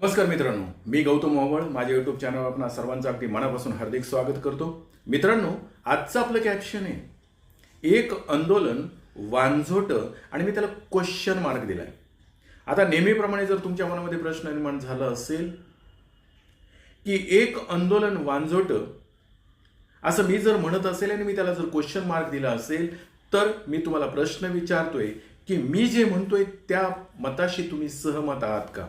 नमस्कार मित्रांनो मी गौतम मोहवळ माझ्या युट्यूब चॅनलवर आपण सर्वांचं अगदी मनापासून हार्दिक स्वागत करतो. मित्रांनो आजचं आपलं कॅप्शन आहे? एक आंदोलन वांझोट आणि मी त्याला क्वेश्चन मार्क दिला आहे आता नेहमीप्रमाणे जर तुमच्या मनामध्ये प्रश्न निर्माण झाला असेल की एक आंदोलन वांझोट असं मी जर म्हणत असेल आणि मी त्याला जर क्वेश्चन मार्क दिला असेल तर मी तुम्हाला प्रश्न विचारतोय की मी जे म्हणतोय त्या मताशी तुम्ही सहमत आहात का?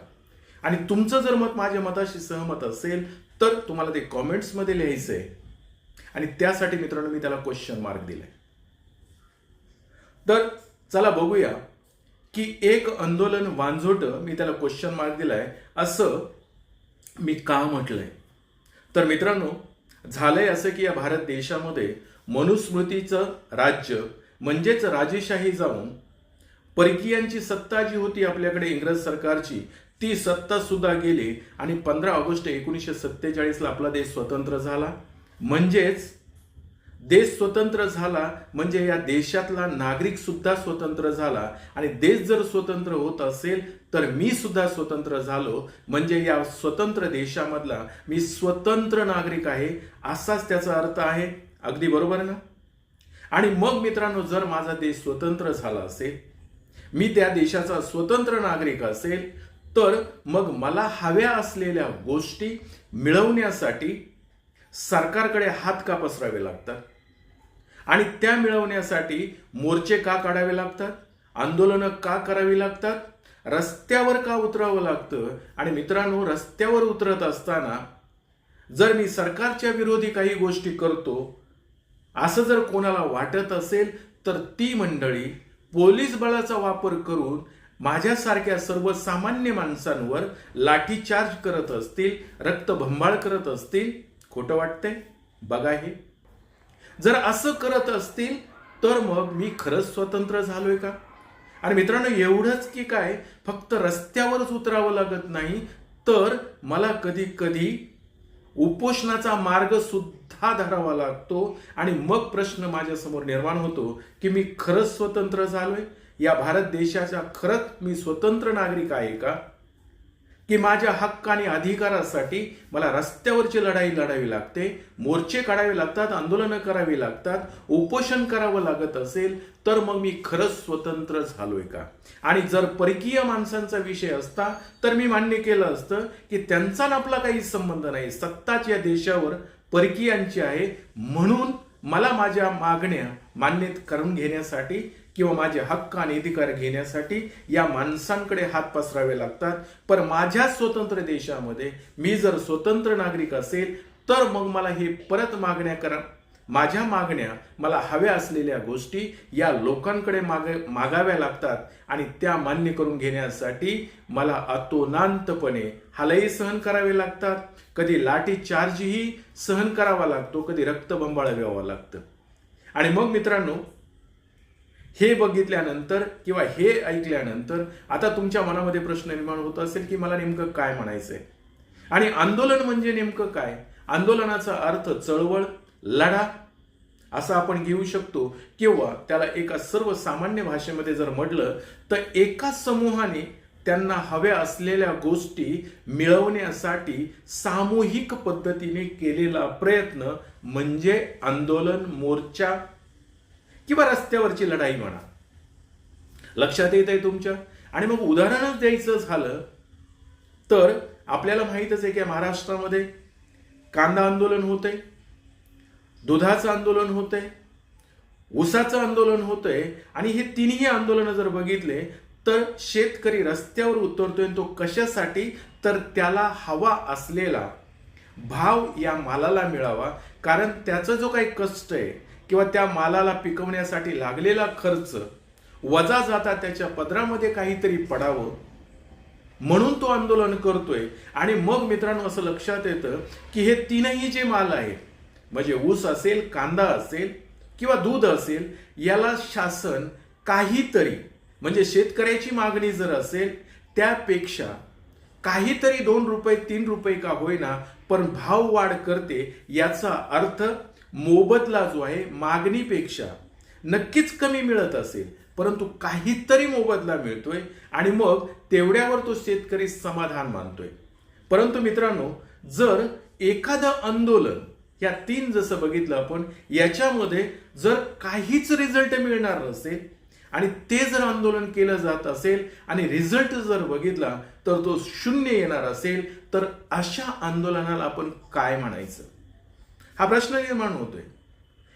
आणि तुमचं जर मत माझ्या मताशी सहमत असेल तर तुम्हाला ते कॉमेंट्समध्ये लिहायचं आहे आणि त्यासाठी मित्रांनो मी त्याला क्वेश्चन मार्क दिलाय. तर चला बघूया की एक आंदोलन वांझोट मी त्याला क्वेश्चन मार्क दिलाय. असं मी का म्हटलंय? तर मित्रांनो झालंय असं की या भारत देशामध्ये मनुस्मृतीचं राज्य म्हणजेच राजेशाही जाऊन परकीयांची सत्ता जी होती आपल्याकडे इंग्रज सरकारची ती सत्ता सुद्धा गेली आणि पंधरा ऑगस्ट एकोणीसशे सत्तेचाळीसला आपला देश स्वतंत्र झाला. म्हणजेच देश स्वतंत्र झाला म्हणजे या देशातला नागरिक सुद्धा स्वतंत्र झाला. आणि देश जर स्वतंत्र होत असेल तर मी सुद्धा स्वतंत्र झालो. म्हणजे या स्वतंत्र देशामधला मी स्वतंत्र नागरिक आहे असाच त्याचा अर्थ आहे. अगदी बरोबर ना? आणि मग मित्रांनो जर माझा देश स्वतंत्र झाला असेल मी त्या देशाचा स्वतंत्र नागरिक असेल तर मग मला हव्या असलेल्या गोष्टी मिळवण्यासाठी सरकारकडे हात का पसरावे लागतात? आणि त्या मिळवण्यासाठी मोर्चे का काढावे लागतात? आंदोलनं का करावी लागतात? रस्त्यावर का उतरावं लागतं? आणि मित्रांनो रस्त्यावर उतरत असताना जर मी सरकारच्या विरोधी काही गोष्टी करतो असं जर कोणाला वाटत असेल तर ती मंडळी पोलीस बळाचा वापर करून माझ्यासारख्या सर्वसामान्य माणसांवर लाठीचार्ज करत असतील रक्तभंबाळ करत असतील खोटं वाटतंय? बघा हे. जर असं करत असतील तर मग मी खरंच स्वतंत्र झालोय का? आणि मित्रांनो एवढंच की काय फक्त रस्त्यावरच उतरावं लागत नाही तर मला कधी कधी उपोषणाचा मार्ग सुद्धा धरावा लागतो आणि मग प्रश्न माझ्यासमोर निर्माण होतो की मी खरंच स्वतंत्र झालोय? या भारत देशाच्या खरंच मी स्वतंत्र नागरिक आहे का? की माझ्या हक्क आणि अधिकारासाठी मला रस्त्यावरची लढाई लढावी लागते मोर्चे काढावे लागतात आंदोलनं करावी लागतात उपोषण करावं लागत असेल तर मग मी खरंच स्वतंत्र झालोय का? आणि जर परकीय माणसांचा विषय असता तर मी मान्य केलं असतं की त्यांचा आपला काही संबंध नाही. सत्ताच या देशावर परकीयांची आहे. म्हणून मला माझ्या मागण्या मान्य करून घेण्यासाठी किंवा माझे हक्क आणि अधिकार घेण्यासाठी या माणसांकडे हात पसरावे लागतात. पण माझ्या स्वतंत्र देशामध्ये मी जर स्वतंत्र नागरिक असेल तर मग मला हे परत मागण्या करा. माझ्या मागण्या मला हव्या असलेल्या गोष्टी या लोकांकडे माग मागाव्या लागतात आणि त्या मान्य करून घेण्यासाठी मला अतोनांतपणे हालही सहन करावे लागतात. कधी लाठी चार्जही सहन करावा लागतो कधी रक्तबंबाळ व्हावं लागतं. आणि मग मित्रांनो हे बघितल्यानंतर किंवा हे ऐकल्यानंतर आता तुमच्या मनामध्ये प्रश्न निर्माण होत असेल की मला नेमकं काय म्हणायचंय? आणि आंदोलन म्हणजे नेमकं काय? आंदोलनाचा अर्थ चळवळ लढा असं आपण घेऊ शकतो. किंवा त्याला एका सर्वसामान्य भाषेमध्ये जर म्हटलं तर एका समूहाने त्यांना हव्या असलेल्या गोष्टी मिळवण्यासाठी सामूहिक पद्धतीने केलेला प्रयत्न म्हणजे आंदोलन मोर्चा किंवा रस्त्यावरची लढाई म्हणा. लक्षात येत आहे तुमच्या? आणि मग उदाहरणच द्यायचं झालं तर आपल्याला माहीतच आहे की महाराष्ट्रामध्ये कांदा आंदोलन होतंय दुधाचं आंदोलन होतंय ऊसाचं आंदोलन होतंय आणि हे तिन्ही आंदोलनं जर बघितले तर शेतकरी रस्त्यावर उतरतोय तो कशासाठी? तर त्याला हवा असलेला भाव या मालाला मिळावा. कारण त्याचा जो काही कष्ट आहे किंवा त्या मालाला पिकवण्यासाठी लागलेला खर्च वजा जाता त्याच्या पदरामध्ये काहीतरी पडावं म्हणून तो आंदोलन करतोय. आणि मग मित्रांनो असं लक्षात येतं की हे तीनही जे माल आहे म्हणजे ऊस असेल कांदा असेल किंवा दूध असेल याला शासन काहीतरी म्हणजे शेतकऱ्याची मागणी जर असेल त्यापेक्षा काहीतरी दोन रुपये तीन रुपये का होईना पण भाव वाढ करते याचा अर्थ मोबदला जो आहे मागणीपेक्षा नक्कीच कमी मिळत असेल परंतु काहीतरी मोबदला मिळतोय आणि मग तेवढ्यावर तो शेतकरी समाधान मानतोय. परंतु मित्रांनो जर एखादं आंदोलन या तीन जसं बघितलं आपण याच्यामध्ये जर काहीच रिझल्ट मिळणार नसेल आणि ते जर आंदोलन केलं जात असेल आणि रिझल्ट जर बघितला तर तो शून्य येणार असेल तर अशा आंदोलनाला आपण काय म्हणायचं? हा प्रश्न निर्माण होतोय.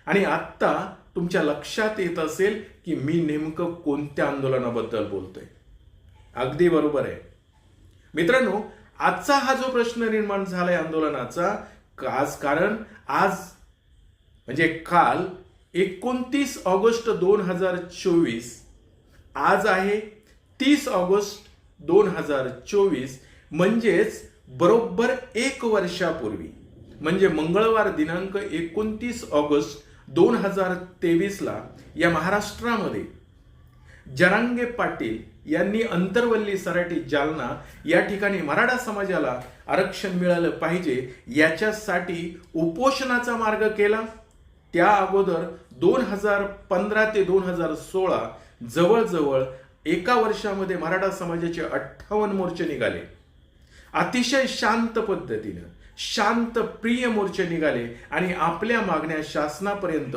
आणि आत्ता तुमच्या लक्षात येत असेल की मी नेमकं कोणत्या आंदोलनाबद्दल बोलतोय. अगदी बरोबर आहे. मित्रांनो आजचा हा जो प्रश्न निर्माण झालाय आंदोलनाचा आज कारण आज म्हणजे काल एकोणतीस ऑगस्ट दोन हजार चोवीस आज आहे तीस ऑगस्ट दोन हजार चोवीस म्हणजेच बरोबर एक वर्षापूर्वी. म्हणजे मंगळवार दिनांक एकोणतीस ऑगस्ट दोन हजार तेवीसला या महाराष्ट्रामध्ये जरांगे पाटील यांनी अंतरवल्ली सराटी जालना या ठिकाणी मराठा समाजाला आरक्षण मिळालं पाहिजे याच्यासाठी उपोषणाचा मार्ग केला. त्या अगोदर दोन हजार पंधरा ते दोन हजार सोळा जवळजवळ एका वर्षामध्ये मराठा समाजाचे अठ्ठावन्न मोर्चे निघाले. अतिशय शांत पद्धतीनं. शांत प्रिय मोर्चे निघाले आणि आपल्या मागण्या शासनापर्यंत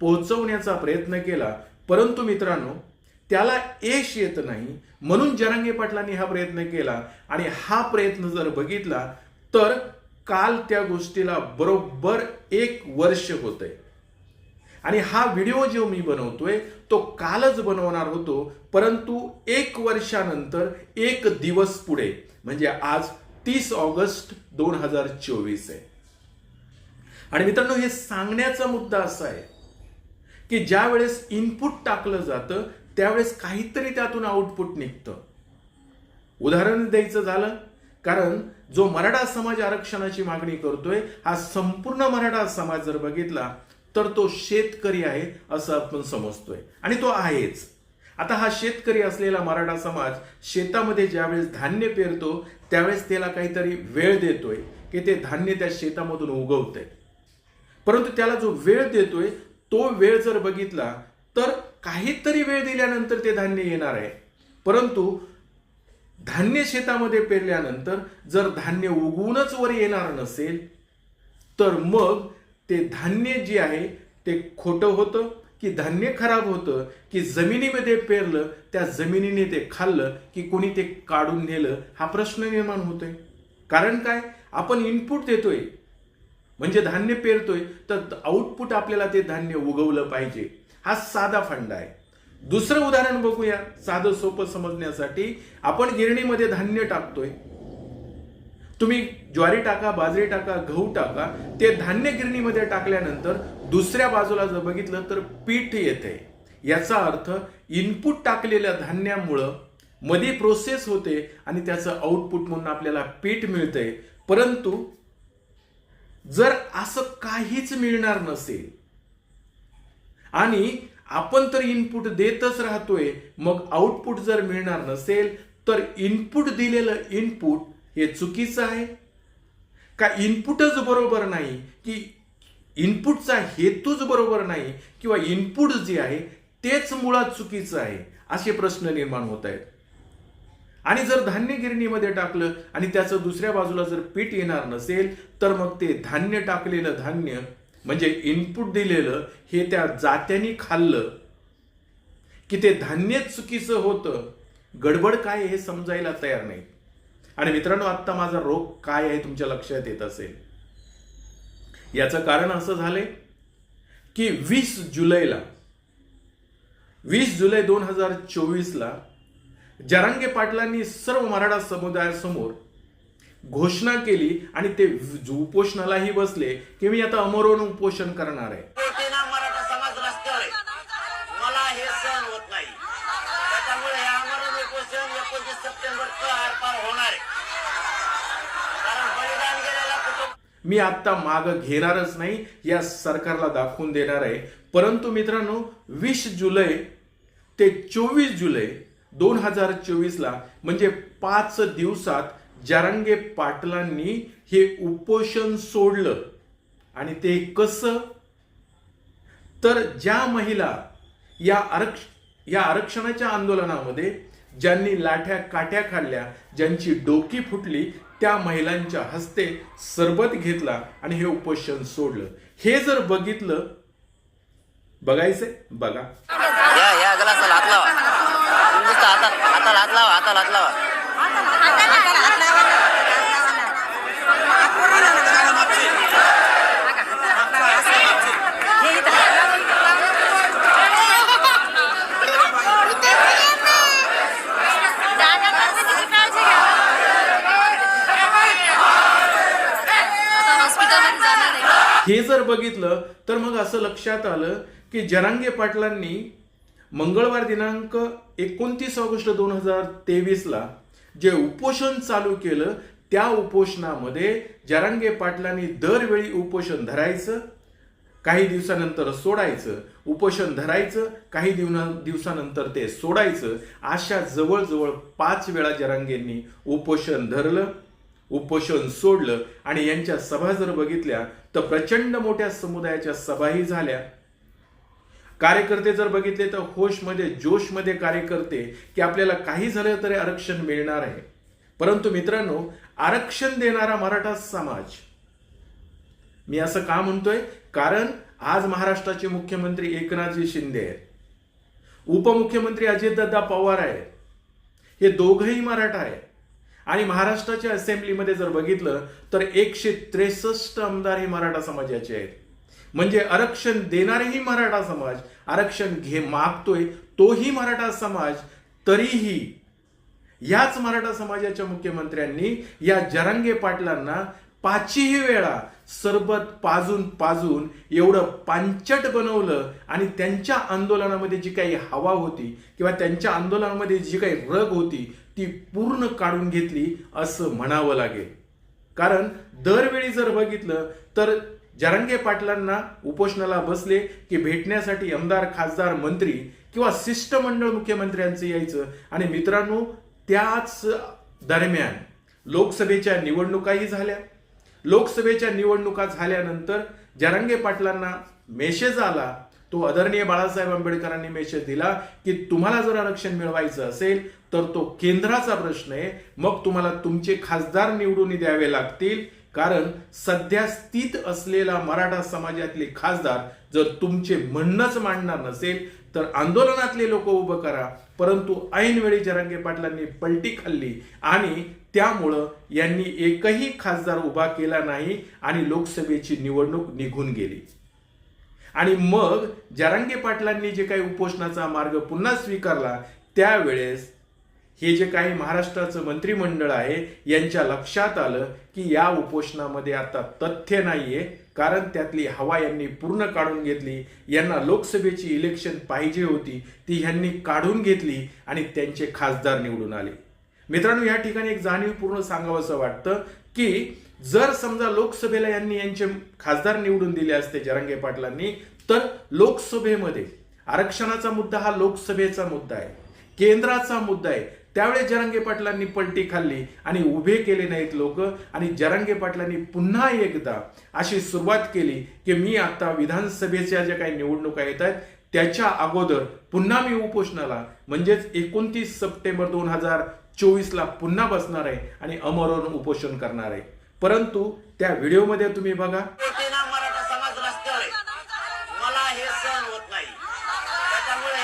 पोहोचवण्याचा प्रयत्न केला. परंतु मित्रांनो त्याला यश येत नाही. म्हणून जरांगे पाटलांनी हा प्रयत्न केला आणि हा प्रयत्न जर बघितला तर काल त्या गोष्टीला बरोबर एक वर्ष होतंय. आणि हा व्हिडिओ जो मी बनवतोय तो कालच बनवणार होतो परंतु एक वर्षानंतर एक दिवस पुढे. म्हणजे आज तीस ऑगस्ट दोन हजार चोवीस आहे. आणि मित्रांनो हे सांगण्याचा मुद्दा असा आहे की ज्या वेळेस इनपुट टाकलं जातं त्यावेळेस काहीतरी त्यातून आउटपुट निघतं. उदाहरण द्यायचं झालं कारण जो मराठा समाज आरक्षणाची मागणी करतोय हा संपूर्ण मराठा समाज जर बघितला तर तो शेतकरी आहे असं आपण समजतोय. आणि तो आहेच. आता हा शेतकरी असलेला मराठा समाज शेतामध्ये ज्यावेळेस धान्य पेरतो त्यावेळेस त्याला काहीतरी वेळ देतोय की ते धान्य त्या शेतामधून उगवतंय. परंतु त्याला जो वेळ देतोय तो वेळ जर बघितला तर काहीतरी वेळ दिल्यानंतर ते धान्य येणार आहे. परंतु धान्य शेतामध्ये पेरल्यानंतर जर धान्य उगवूनच वर येणार नसेल तर मग ते धान्य जे आहे ते खोटं होतं. की धान्य खराब होतं की जमिनीमध्ये पेरलं त्या जमिनीने ते खाल्लं की कोणी ते काढून नेलं हा प्रश्न निर्माण होतोय. कारण काय? आपण इनपुट देतोय. म्हणजे धान्य पेरतोय तर आउटपुट आपल्याला ते धान्य उगवलं पाहिजे. हा साधा फंड आहे. दुसरं उदाहरण बघूया. साधं सोपं समजण्यासाठी आपण गिरणीमध्ये धान्य टाकतोय. तुम्ही ज्वारी टाका बाजरी टाका गहू टाका ते धान्य गिरणीमध्ये टाकल्यानंतर दुसऱ्या बाजूला जर बघितलं तर पीठ येते. याचा अर्थ इनपुट टाकलेल्या धान्यामुळं मध्ये प्रोसेस होते आणि त्याचं आउटपुट म्हणून आपल्याला पीठ मिळतंय परंतु जर असं काहीच मिळणार नसेल आणि आपण तर इनपुट देतच राहतोय मग आउटपुट जर मिळणार नसेल तर इनपुट दिलेलं इनपुट हे चुकीचं आहे. का इनपुटच बरोबर नाही की इनपुटचा हेतूच बरोबर नाही किंवा इनपुट जे आहे तेच मुळात चुकीचं आहे असे प्रश्न निर्माण होत आहेत. आणि जर धान्य गिरणीमध्ये टाकलं आणि त्याचं दुसऱ्या बाजूला जर पीठ येणार नसेल तर मग ते धान्य टाकलेलं धान्य म्हणजे इनपुट दिलेलं हे त्या जात्याने खाल्लं. की ते धान्यच चुकीचं होतं गडबड काय हे समजायला तयार नाही आणि मित्रांनो आत्ता माझा रोग काय आहे तुमच्या लक्षात येत असेल? याचं कारण असं झालंय की वीस जुलैला वीस जुलै दोन हजार चोवीसला जरांगे पाटलांनी सर्व मराठा समुदायासमोर घोषणा केली आणि ते उपोषणालाही बसले की मी आता अमरोन उपोषण करणार आहे कोटीना मराठा समाज रस्त्यावर आहे मला हे सहन होत नाही त्याच्यामुळे हे आमरण उपोषण एकोणतीस सप्टेंबर आर पार होणार आहे कारण बलिदान गेलेला कुटुंब मी आत्ता माग घेणारच नाही या सरकारला दाखवून देणार आहे. परंतु मित्रांनो वीस जुलै ते चोवीस जुलै दोन हजार चोवीसला म्हणजे पाच दिवसात जारंगे पाटलांनी हे उपोषण सोडलं. आणि ते कसं? तर ज्या महिला या आरक्ष या आरक्षणाच्या आंदोलनामध्ये ज्यांनी लाठ्या काट्या खाल्ल्या ज्यांची डोकी फुटली त्या महिलांच्या हस्ते सरबत घेतला आणि हे उपोषण सोडलं. हे जर बघितलं बघायचंय बघा. या या हात लावा हाताला हात लावा. हाताला हे जर बघितलं तर मग असं लक्षात आलं की जरांगे पाटलांनी मंगळवार दिनांक एकोणतीस ऑगस्ट दोन हजार तेवीसला जे उपोषण चालू केलं त्या उपोषणामध्ये जरांगे पाटलांनी दरवेळी उपोषण धरायचं काही दिवसानंतर सोडायचं उपोषण धरायचं काही दिवना दिवसानंतर ते सोडायचं अशा जवळजवळ पाच वेळा जरांगेंनी उपोषण धरलं उपोषण सोडलं आणि यांच्या सभा जर बघितल्या तर प्रचंड मोठ्या समुदायाच्या सभाही झाल्या. कार्यकर्ते जर बघितले तर होशमध्ये जोशमध्ये कार्यकर्ते की आपल्याला काही झालं तरी आरक्षण मिळणार आहे. परंतु मित्रांनो आरक्षण देणारा मराठा समाज. मी असं का म्हणतोय? कारण आज महाराष्ट्राचे मुख्यमंत्री एकनाथजी शिंदे आहेत. उपमुख्यमंत्री अजितदादा पवार आहेत. हे दोघंही मराठा आहेत. आणि महाराष्ट्राच्या असेंब्लीमध्ये जर बघितलं तर एकशे त्रेसष्ट आमदार हे मराठा समाजाचे आहेत. म्हणजे आरक्षण देणारेही मराठा समाज आरक्षण घे मागतोय तोही मराठा समाज तरीही याच मराठा समाजाच्या मुख्यमंत्र्यांनी या जरांगे पाटलांना पाचही वेळा सरबत पाजून पाजून एवढं पांचट बनवलं आणि त्यांच्या आंदोलनामध्ये जी काही हवा होती किंवा त्यांच्या आंदोलनामध्ये जी काही रग होती ती पूर्ण काढून घेतली असं म्हणावं लागेल. कारण दरवेळी जर बघितलं तर जरांगे पाटलांना उपोषणाला बसले की भेटण्यासाठी आमदार खासदार मंत्री किंवा शिष्टमंडळ मुख्यमंत्र्यांचं यायचं. आणि मित्रांनो त्याच दरम्यान लोकसभेच्या निवडणुकाही झाल्या. लोकसभेच्या निवडणुका झाल्यानंतर जरांगे पाटलांना मेसेज आला तो आदरणीय बाळासाहेब आंबेडकरांनी मेसेज दिला की तुम्हाला जर आरक्षण मिळवायचं असेल तर तो केंद्राचा प्रश्न आहे. मग तुम्हाला तुमचे खासदार निवडून द्यावे लागतील. कारण सध्या स्थित असलेला मराठा समाजातले खासदार जर तुमचे म्हणणंच मांडणार नसेल तर आंदोलनातले लोक उभं करा. परंतु ऐनवेळी जरांगे पाटलांनी पलटी खाल्ली आणि त्यामुळं यांनी एकही खासदार उभा केला नाही आणि लोकसभेची निवडणूक निघून गेली. आणि मग जरांगे पाटलांनी जे काही उपोषणाचा मार्ग पुन्हा स्वीकारला त्यावेळेस हे जे काही महाराष्ट्राचं मंत्रिमंडळ आहे यांच्या लक्षात आलं की या उपोषणामध्ये आता तथ्य नाहीये कारण त्यातली हवा यांनी पूर्ण काढून घेतली यांना लोकसभेची इलेक्शन पाहिजे होती ती यांनी काढून घेतली आणि त्यांचे खासदार निवडून आले. मित्रांनो या ठिकाणी एक जाणीवपूर्ण सांगावं असं वाटतं की जर समजा लोकसभेला यांनी यांचे खासदार निवडून दिले असते जरांगे पाटलांनी तर लोकसभेमध्ये आरक्षणाचा मुद्दा हा लोकसभेचा मुद्दा आहे. केंद्राचा मुद्दा आहे. त्यावेळेस जरांगे पाटलांनी पलटी खाल्ली आणि उभे केले नाहीत लोक आणि जरांगे पाटलांनी पुन्हा एकदा अशी सुरुवात केली की मी आता विधानसभेच्या ज्या काही निवडणुका येत आहेत त्याच्या अगोदर पुन्हा मी उपोषणाला म्हणजेच एकोणतीस सप्टेंबर दोन हजार चोवीसला पुन्हा बसणार आहे आणि अमरण उपोषण करणार आहे. परंतु त्या व्हिडिओमध्ये तुम्ही बघा. ना मराठा समाज मला हे सहन होत नाही. त्याच्यामुळे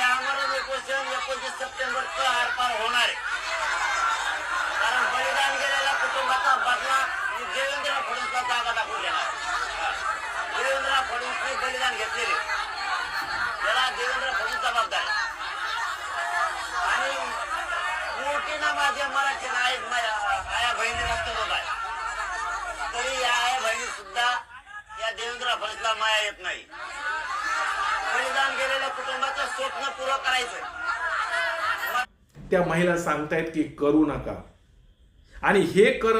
सप्टेंबर होणार आहे. कारण बलिदान कुटुंबाचा देवेंद्र दाखवून घेणार देवेंद्र बलिदान त्याला देवेंद्र आहे. आणि माझ्या मराठी नायक माझ्या आया बहिणी रस्त्यावर आहे. तरी या आया बहिणी सुद्धा. या देवेंद्र फडणवीसला माया येत नाही. बलिदान गेलेल्या कुटुंबाचं स्वप्न पूर्ण करायचं त्या महिला सांगतायत की करू नका. आणि हे कर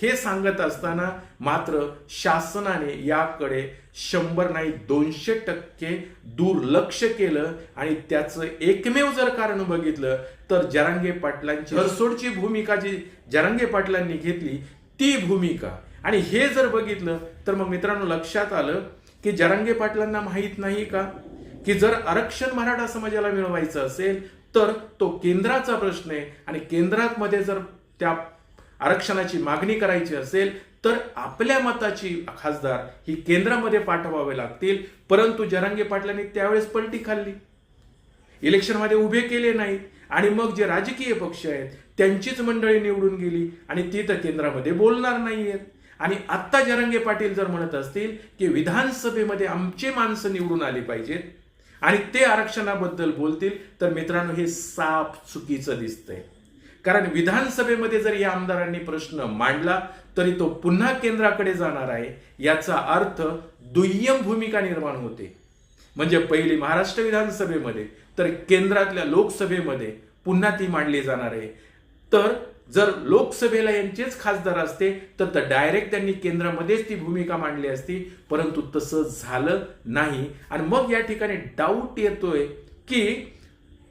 हे सांगत असताना मात्र शासनाने याकडे शंभर नाही दोनशे टक्के दुर्लक्ष केलं आणि त्याचं एकमेव जर कारण बघितलं तर जरांगे पाटलांची हरसोडची भूमिका जी जरांगे पाटलांनी घेतली ती भूमिका आणि हे जर बघितलं तर मग मित्रांनो लक्षात आलं की जरांगे पाटलांना माहीत नाही का? की जर आरक्षण मराठा समाजाला मिळवायचं असेल तर तो केंद्राचा प्रश्न आहे. आणि केंद्रात मध्ये जर त्या आरक्षणाची मागणी करायची असेल तर आपल्या मताची खासदार ही केंद्रामध्ये पाठवावे लागतील. परंतु जरांगे पाटलांनी त्यावेळेस पलटी खाल्ली. इलेक्शनमध्ये उभे केले नाहीत. आणि मग जे राजकीय पक्ष आहेत त्यांचीच मंडळी निवडून गेली. आणि ती तर केंद्रामध्ये बोलणार नाही आहेत आणि आत्ता जरंगे पाटील जर म्हणत असतील की विधानसभेमध्ये आमचे माणसं निवडून आली पाहिजेत आणि ते आरक्षणाबद्दल बोलतील तर मित्रांनो हे साफ चुकीचं दिसतंय. कारण विधानसभेमध्ये जर या आमदारांनी प्रश्न मांडला तरी तो पुन्हा केंद्राकडे जाणार आहे याचा अर्थ दुय्यम भूमिका निर्माण होते. म्हणजे पहिली महाराष्ट्र विधानसभेमध्ये तर केंद्रातल्या लोकसभेमध्ये पुन्हा ती मांडली जाणार आहे. तर जर लोकसभेला यांचेच खासदार असते तर डायरेक्ट त्यांनी केंद्रामध्येच ती भूमिका मांडली असती. परंतु तसं झालं नाही. आणि मग या ठिकाणी डाऊट येतोय की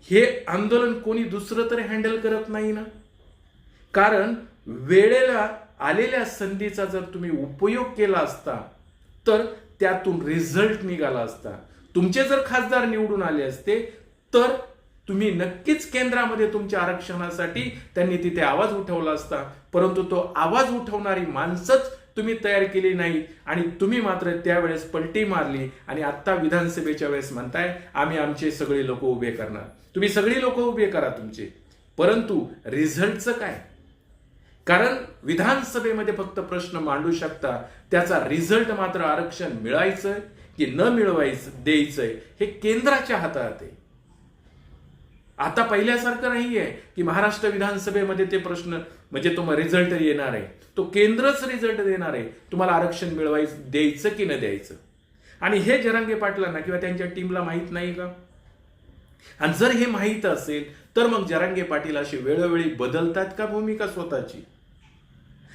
हे आंदोलन कोणी दुसरं तर हँडल करत नाही ना? कारण वेळेला आलेल्या संधीचा जर तुम्ही उपयोग केला असता तर त्यातून रिझल्ट निघाला असता. तुमचे जर खासदार निवडून आले असते तर तुम्ही नक्कीच केंद्रामध्ये तुमच्या आरक्षणासाठी त्यांनी तिथे आवाज उठवला असता परंतु तो आवाज उठवणारी माणसंच तुम्ही तयार केली नाही आणि तुम्ही मात्र त्यावेळेस पलटी मारली आणि आत्ता विधानसभेच्या वेळेस म्हणताय आम्ही आमचे सगळे लोक उभे करणार. तुम्ही सगळी लोक उभे करा तुमचे. परंतु रिझल्टचं काय? कारण विधानसभेमध्ये फक्त प्रश्न मांडू शकता त्याचा रिझल्ट मात्र आरक्षण मिळायचं की न मिळवायचं द्यायचंय हे केंद्राच्या हातात आहे. आता पहिल्यासारखं नाही आहे की महाराष्ट्र विधानसभेमध्ये ते प्रश्न म्हणजे तो रिझल्ट येणार आहे. तो केंद्रच रिझल्ट देणार आहे. तुम्हाला आरक्षण मिळवायचं द्यायचं की न द्यायचं? आणि हे जरांगे पाटलांना किंवा त्यांच्या टीमला माहीत नाही का? आणि जर हे माहीत असेल तर मग जरांगे पाटील अशी वेळोवेळी बदलतात का भूमिका स्वतःची?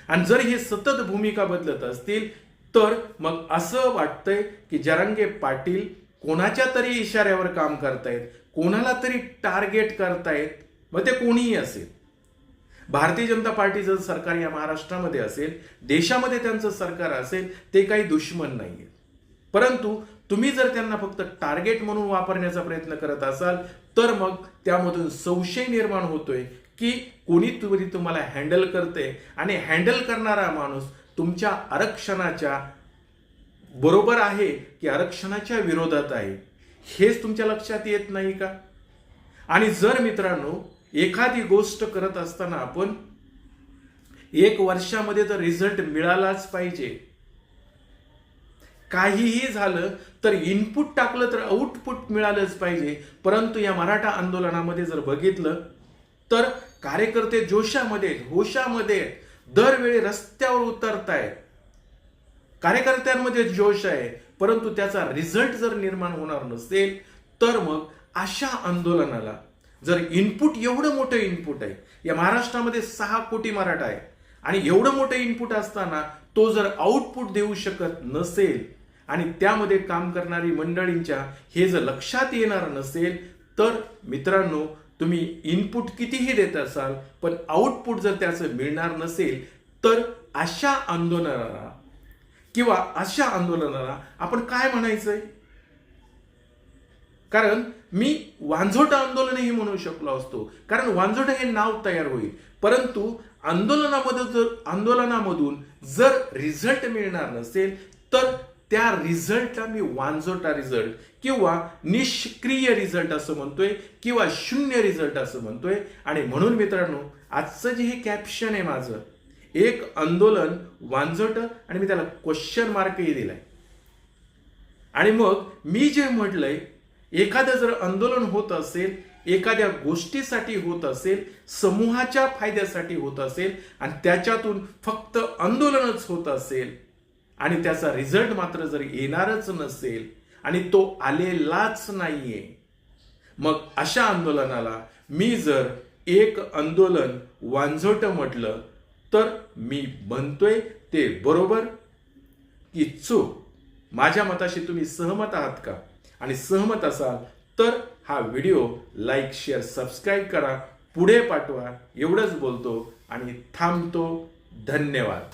आणि जर हे सतत भूमिका बदलत असतील तर मग असं वाटतंय की जरांगे पाटील कोणाच्या तरी इशाऱ्यावर काम करतायत कोणाला तरी टार्गेट करतायत मग ते कोणीही असेल. भारतीय जनता पार्टीचं सरकार या महाराष्ट्रामध्ये असेल देशामध्ये त्यांचं सरकार असेल ते काही दुश्मन नाही आहेत परंतु तुम्ही जर त्यांना फक्त टार्गेट म्हणून वापरण्याचा प्रयत्न करत असाल तर मग त्यामधून संशय निर्माण होतोय की कोणी तुम्ही तुम्हाला हँडल करते आणि हँडल करणारा माणूस तुमच्या आरक्षणाच्या बरोबर आहे की आरक्षणाच्या विरोधात आहे? हेच तुमच्या लक्षात येत नाही का? आणि जर मित्रांनो एखादी गोष्ट करत असताना आपण एक वर्षामध्ये तर रिझल्ट मिळालाच पाहिजे. काहीही झालं तर इनपुट टाकलं तर आउटपुट मिळालंच पाहिजे. परंतु या मराठा आंदोलनामध्ये जर बघितलं तर कार्यकर्ते जोशामध्ये होशामध्ये दरवेळी रस्त्यावर उतरतायत. कार्यकर्त्यांमध्ये जोश आहे परंतु त्याचा रिझल्ट जर निर्माण होणार नसेल तर मग अशा आंदोलनाला जर इनपुट एवढं मोठं इनपुट आहे या महाराष्ट्रामध्ये सहा कोटी मराठा आहे आणि एवढं मोठं इनपुट असताना तो जर आउटपुट देऊ शकत नसेल आणि त्यामध्ये काम करणारी मंडळींच्या हे जर लक्षात येणार नसेल तर मित्रांनो तुम्ही इनपुट कितीही देत असाल पण आउटपुट जर त्याचं मिळणार नसेल तर अशा आंदोलनाला किंवा अशा आंदोलनाला आपण काय म्हणायचंय? कारण मी वांझोट आंदोलनही म्हणू शकलो असतो. कारण वांझोट हे नाव तयार होईल. परंतु आंदोलनामध्ये जर आंदोलनामधून जर रिझल्ट मिळणार नसेल तर त्या रिझल्टला मी वांझोटा रिझल्ट किंवा निष्क्रिय रिझल्ट असं म्हणतोय किंवा शून्य रिझल्ट असं म्हणतोय. आणि म्हणून मित्रांनो आजचं जे हे कॅप्शन आहे माझं एक आंदोलन वांझट आणि मी त्याला क्वेश्चन मार्कही दिलाय. आणि मग मी जे म्हटलंय एखादं जर आंदोलन होत असेल एखाद्या गोष्टीसाठी होत असेल समूहाच्या फायद्यासाठी होत असेल आणि त्याच्यातून फक्त आंदोलनच होत असेल आणि त्याचा रिझल्ट मात्र जर येणारच नसेल आणि तो आलेलाच नाहीये मग अशा आंदोलनाला मी जर एक आंदोलन वांझोट म्हटलं तर मी म्हणतोय ते बरोबर? की चूक? माझ्या मताशी तुम्ही सहमत आहात का? आणि सहमत असाल तर हा व्हिडिओ लाईक शेअर सबस्क्राईब करा. पुढे पाठवा. एवढंच बोलतो आणि थांबतो. धन्यवाद.